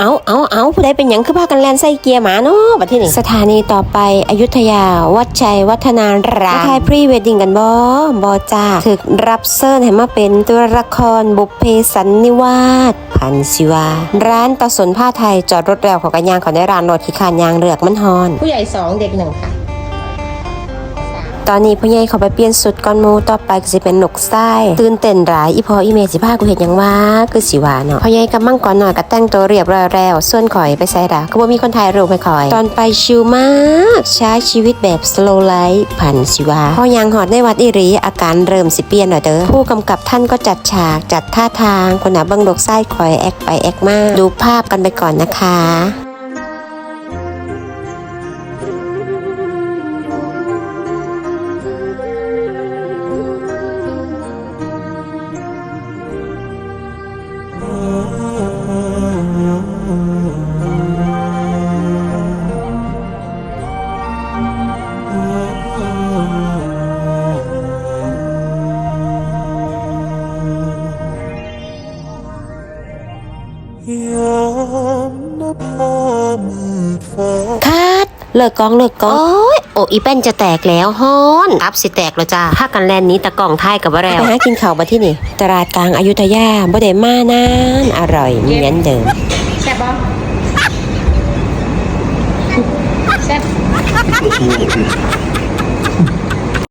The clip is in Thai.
เอาเอาเอาผู้ใดเป็นหยังคือพากันแลนใส่เกียร์หมาเนาะบัดที่นี่สถานีต่อไปอยุธยา วัดชัยวัฒนารามถ่ายพรีเวดดิ้งกันบ่บ่จ้าถึกรับเซิร์นให้มาเป็นตัวละครบุพเพสันนิวาสพันศิวา ร้านตะสนผ้าไทยจอดรถแล้วเของกันยางเขาได้ร้านรถขี้ขานยางเลือกมันฮอน ผู้ใหญ่สองเด็กหนึ่งค่ะ ตอนนี้พ่อใหญ่เขาไปเปลี่ยนสุดก่อนมูต่อไปก็สิเป็นนกไส้ตื่นเต้นหลายอีพออีเมสิพากูเห็นยังว่าคือสิวาเนาะพ่อใหญ่กับมั่งก่อนหน่อยก็แต่งตัวเรียบร้อยแล้วส่วนข่อยไปใส่ดาก็บ่มีคนถ่ายรูปให้ข่อย ตอนไปชิลมากใช้ชีวิตแบบ slow life ผันสิวาพ่อยังหอดในวัดอิรีอาการเริ่มสิเปลี่ยนหน่อยเด้อผู้กำกับท่านก็จัดฉากจัดท่าทางคนหนาบิ้งดกไส้ข่อยแอกไปแอกมาดูภาพกันไปก่อนนะคะ คาดเลิกกองเลิกกอง โอ้ยโออีเป็นจะแตกแล้วฮอนอัพสิแตกแล้วจ้าถ้ากันแลนนี้ตะกล่องท้ายกับว่าแล้วไปหากินข้าวมาที่นี่ ตลาดกลางอายุทยาบ่ได้มานาน อร่อยเหมือนเดิม แซ่บบ่ แซ่บ